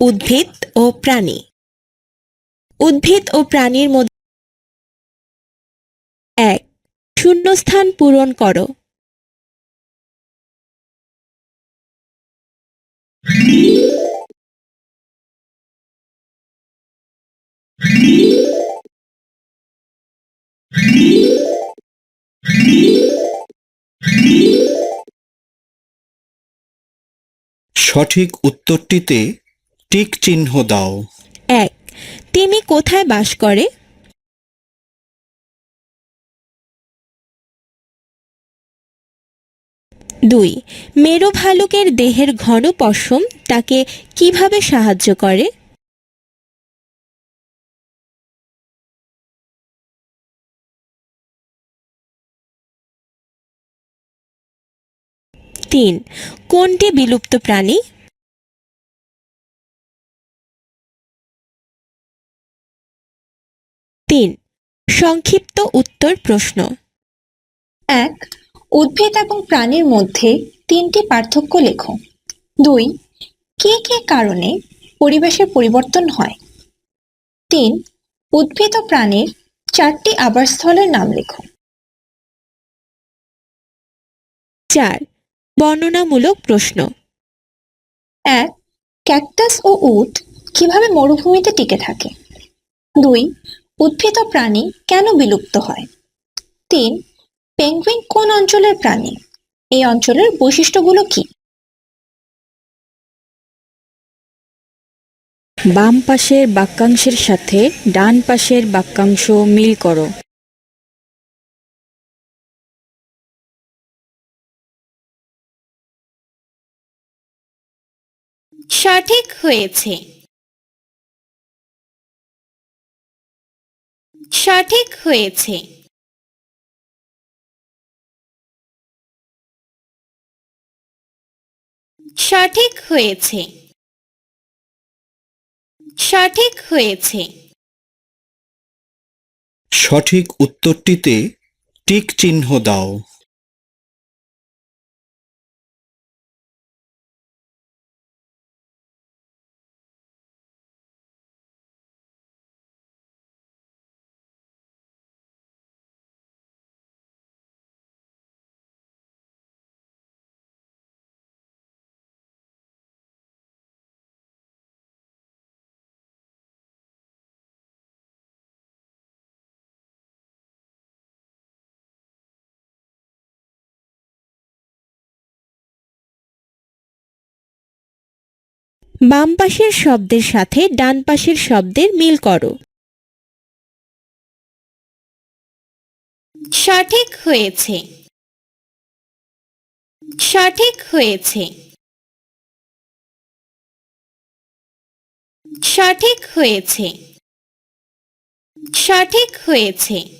উদ্ভিদ ও প্রাণী। উদ্ভিদ ও প্রাণীর মধ্যে এক শূন্যস্থান পূরণ করো। সঠিক উত্তরটিতে টিক চিহ্ন দাও। এক তিমি কোথায় বাস করে? দুই মেরু ভালুকের দেহের ঘন পশম তাকে কীভাবে সাহায্য করে? তিন, কোনটি বিলুপ্ত প্রাণী? তিন সংক্ষিপ্ত উত্তর প্রশ্ন। এক উদ্ভিদ এবং প্রাণীর মধ্যে তিনটি পার্থক্য লেখো। দুই কে কি কারণে পরিবেশের পরিবর্তন হয়? তিন উদ্ভিদ ও প্রাণীর চারটি আবাসস্থলের নাম লেখো। চার বর্ণনামূলক প্রশ্ন। এক ক্যাকটাস ও উট কীভাবে মরুভূমিতে টিকে থাকে? দুই উদ্ভিদ ও প্রাণী কেন বিলুপ্ত হয়? তিন পেঙ্গুইন কোন অঞ্চলের প্রাণী? এই অঞ্চলের বৈশিষ্ট্যগুলো কি? বাম পাশের বাক্যাংশের সাথে ডান পাশের বাক্যাংশ মিল করো। সঠিক হয়েছে। সঠিক হয়েছে। সঠিক হয়েছে। সঠিক হয়েছে। সঠিক উত্তরটিতে টিক চিহ্ন দাও। বাম পাশের শব্দের সাথে ডান পাশের শব্দের মিল করো। সঠিক হয়েছে। সঠিক হয়েছে। সঠিক হয়েছে। সঠিক হয়েছে।